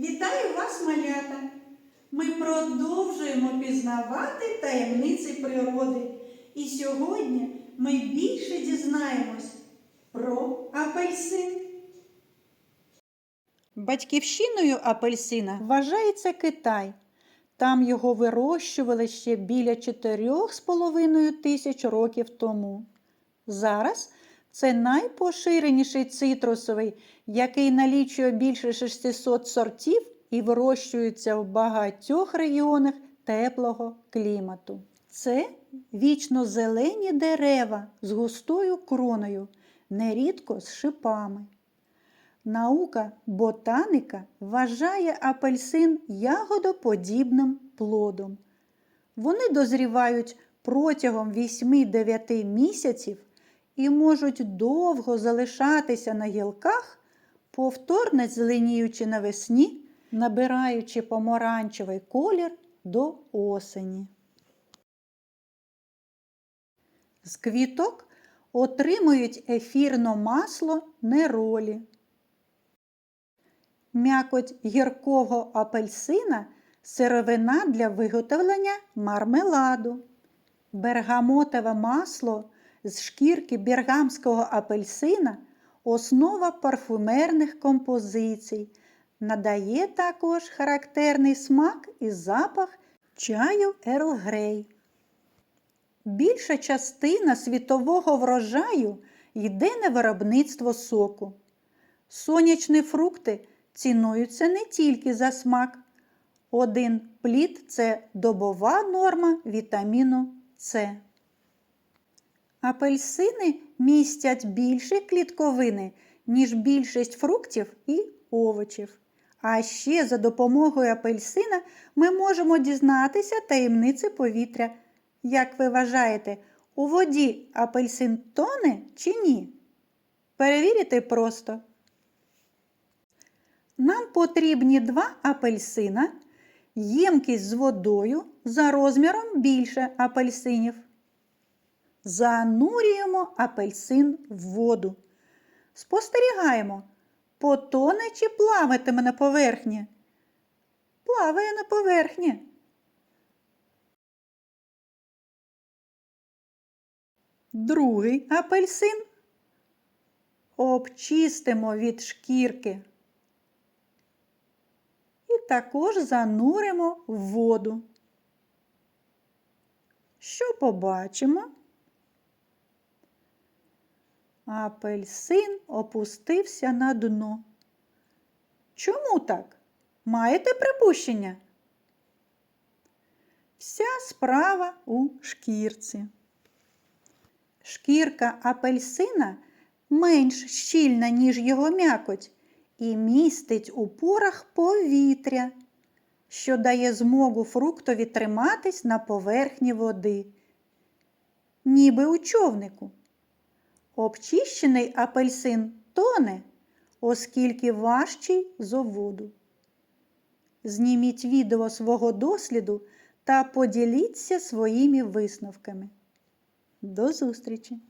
Вітаю вас, малята! Ми продовжуємо пізнавати таємниці природи. І сьогодні ми більше дізнаємось про апельсин. Батьківщиною апельсина вважається Китай. Там його вирощували ще біля 4,5 тисяч років тому. Зараз це найпоширеніший цитрусовий, який налічує більше 600 сортів і вирощується в багатьох регіонах теплого клімату. Це вічно зелені дерева з густою кроною, нерідко з шипами. Наука ботаника вважає апельсин ягодоподібним плодом. Вони дозрівають протягом 8-9 місяців і можуть довго залишатися на гілках, повторно зеленіючи навесні, набираючи помаранчевий колір до осені. З квіток отримують ефірне масло неролі. М'якоть гіркого апельсина сировина для виготовлення мармеладу. Бергамотове масло з шкірки бергамського апельсина основа парфумерних композицій. Надає також характерний смак і запах чаю Ерл Грей. Більша частина світового врожаю йде на виробництво соку. Сонячні фрукти цінуються не тільки за смак. Один плід це добова норма вітаміну С. Апельсини містять більше клітковини, ніж більшість фруктів і овочів. А ще за допомогою апельсина ми можемо дізнатися таємниці повітря. Як ви вважаєте, у воді апельсин тоне чи ні? Перевірити просто. Нам потрібні два апельсина, ємкість з водою за розміром більше апельсинів. Занурюємо апельсин в воду. Спостерігаємо, потоне чи плаватиме на поверхні. Плаває на поверхні. Другий апельсин обчистимо від шкірки. І також зануримо в воду. Що побачимо? Апельсин опустився на дно. Чому так? Маєте припущення? Вся справа у шкірці. Шкірка апельсина менш щільна, ніж його м'якоть, і містить у порах повітря, що дає змогу фруктові триматись на поверхні води, ніби у човнику. Обчищений апельсин тоне, оскільки важчий воду. Зніміть відео свого досліду та поділіться своїми висновками. До зустрічі!